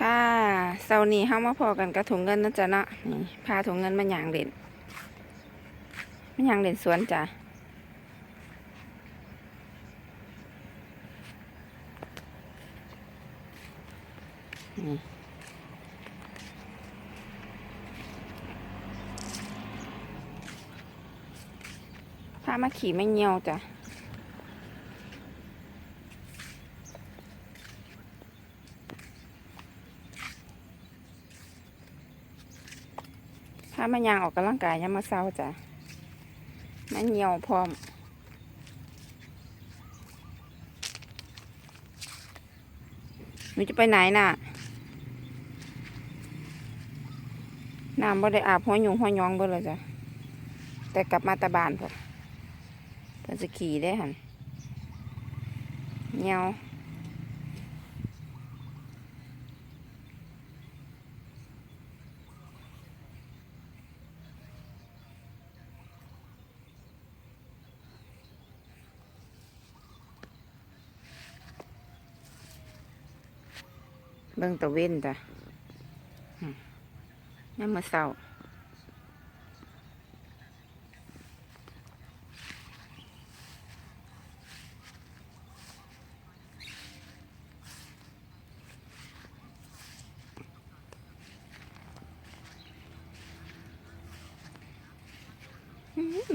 ค่ะเสาร์นี้เฮามาพอกันกระถุงเงินนะจ๊ะเนาะนี่พาถุงเงินมาหยางเด่นมาหยางเด่นสวนจ้ะนี่พามาขี่ไม่เงียวจ้ะ ถ้ามายางออกกำลังกายยามมาเศร้าจ้ะมันเหี่ยวพร้อมหนูจะไปไหนน่ะน้ำบ่ได้อาบหัวหยุงหัวหยองเบ่เลยจ้ะแต่กลับมาตะบานพอเพิ่นจะขี่ได้หันเหี่ยว บิ่งตะเว้นจ้ะอืมามมื้อเช้า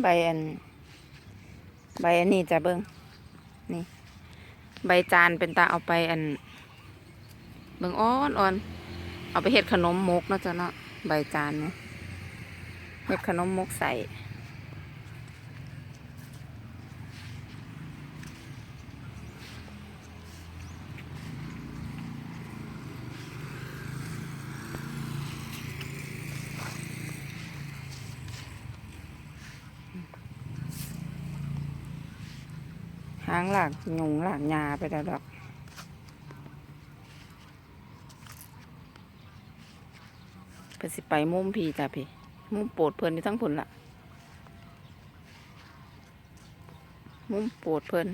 ใบอัน ใบอันนี้จ้ะเบิ่งนี่ ใบจานเป็นตาเอาไปอัน เบิ่งอ่อนอ่อนเอาไปเฮ็ดขนมมกนะจ้ะเนาะใบจานเนี่ยเฮ็ดขนมมกใส่หางหลากหยุงหลากหญ้าไปแล้วดอก เพิ่นสิไปมุมพี่จ้ะพี่ มุมโปรดเพิ่นทั้งผลละมุมโปรดเพิ่น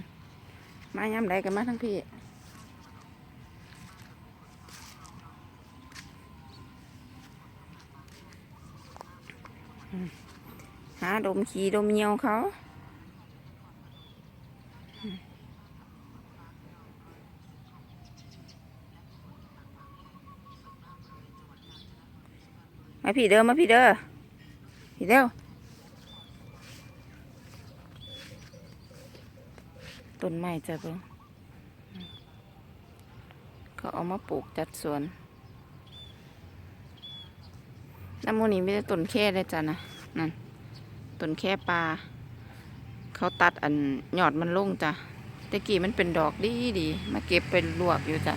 มายามใดกันมาทั้งพี่หาดมขี้ดมเหยียวเขา มาพี่เด้อมาพี่เด้อพี่เด้อต้นไม้จ้ะเบิ่งเขาเอามาปลูกจัดสวนน้ำมูนี่ไม่ได้ต้นแค่เลยจ้ะนะนั่นต้นแค่ปลาเขาตัดอันยอดมันลงจ้ะแต่กี้มันเป็นดอกดีดีมาเก็บเป็นลวกอยู่จ้ะ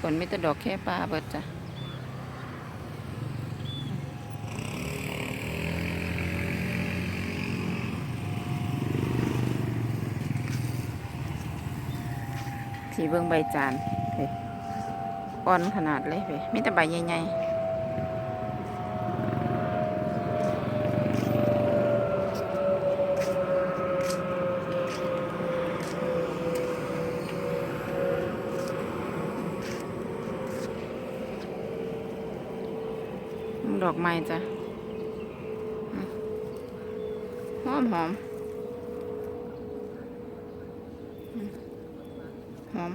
ฝนไม่แต่ดอกแค่ปลาเบิดจ้ะ สีเบิ่งใบจานเฮ้ยอ่อนขนาดเลยเฮ้ยมีแต่ใบใหญ่ดอกไม้จ้ะอืมหอมหอม หอม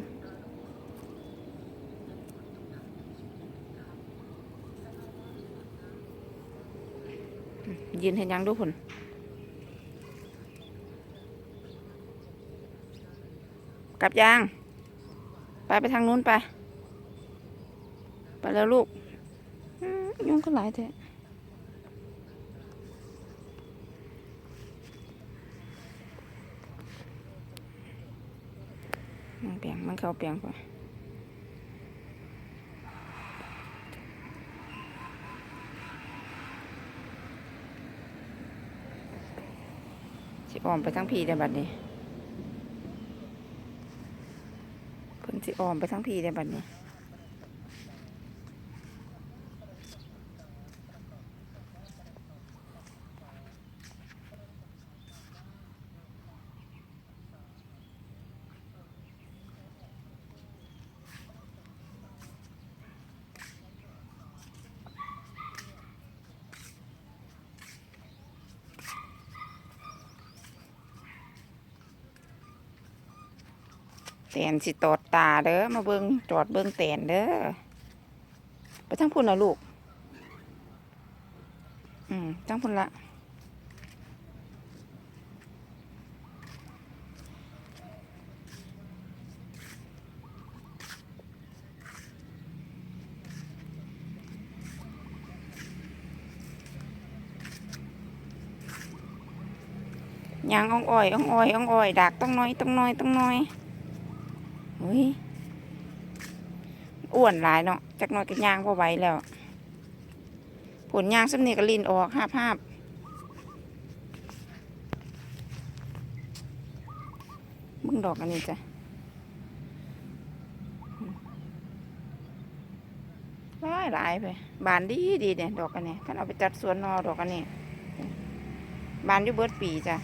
ยืนเห็นยังดูผลกลับยางไปไปทางนู้นไป ไปแล้วลูก ยุ่งก็หลายแท้ มันเปียงมันเข้าเปียงไปสิออมไปทั้งพีได้บัดนี้เพิ่นสิออมไปทั้งพีได้บัดนี้ ตนสิตอดตาเด้อมาเบิงจอดเบิงแตนเด้อไปทั้งพุ่นนะลูก อืมทั้งพุ่นละยางอ่องอ้อยอ่องอ้อยอ่องอ้อยดักต้องน้อยต้องน้อยต้องน้อย ฮ้ยอ้วนหลายเนาะจักน้อยก็ย่างพอไหวแล้ว ผลยางสำเนียกลินออกห้าภาพมึงดอกอันนี้จ้ะหลายหลายไปบานดีดีเนี่ยดอกอันนี้ท่านเอาไปจัดสวนนอดอกอันนี้บานอยู่เบิดปีจ้ะ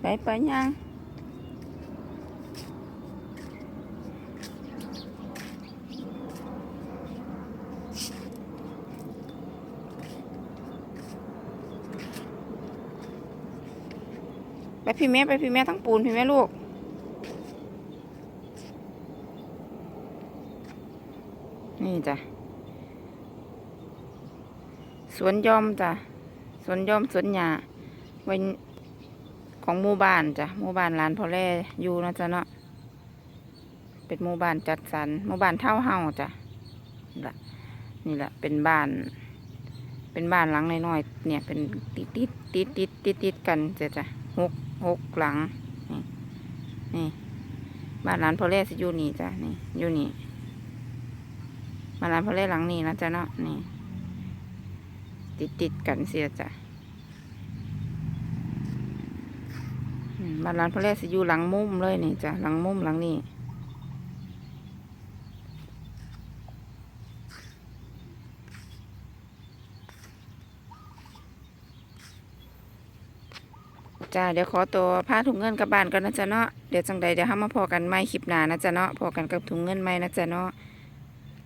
ไปไปย่างไปพี่แม่ไปพี่แม่ทั้งปูนพี่แม่ลูกนี่จ้ะสวนยอมจ้ะสวนยอมสวนหญ้าไว้ ของหมู่บ้านจ้ะหมู่บ้านลานพอแล่อยู่นะจ๊ะเนาะเป็นหมู่บ้านจัดสรรหมู่บ้านเท่าเฮาจ้ะนี่แหละนี่แหละเป็นบ้าน เป็นบ้านหลังน้อยๆเนี่ยเป็นติดติดติดติดติดติดกันจ้ะจ้ะหกหกหลังนี่นี่บ้านลานพอแล่สิอยู่นี่จ้ะนี่อยู่นี่บ้านลานพอแล่หลังนี้นะจ๊ะเนาะนี่ติดติดกันเสียจ้ะ อืม บ้านร้านพ่อแรกสิอยู่หลังมุมเลยนี่จ้ะหลังมุมหลังนี้จ้าเดี๋ยวขอตัวพาถุงเงินกลับบ้านกันนะจ๊ะเนาะเดี๋ยวจังใดเดี๋ยวห้ามาพอกันไม่คลิปหน้านะจ๊ะเนาะพอกันกับถุงเงินไม่นะจ๊ะเนาะ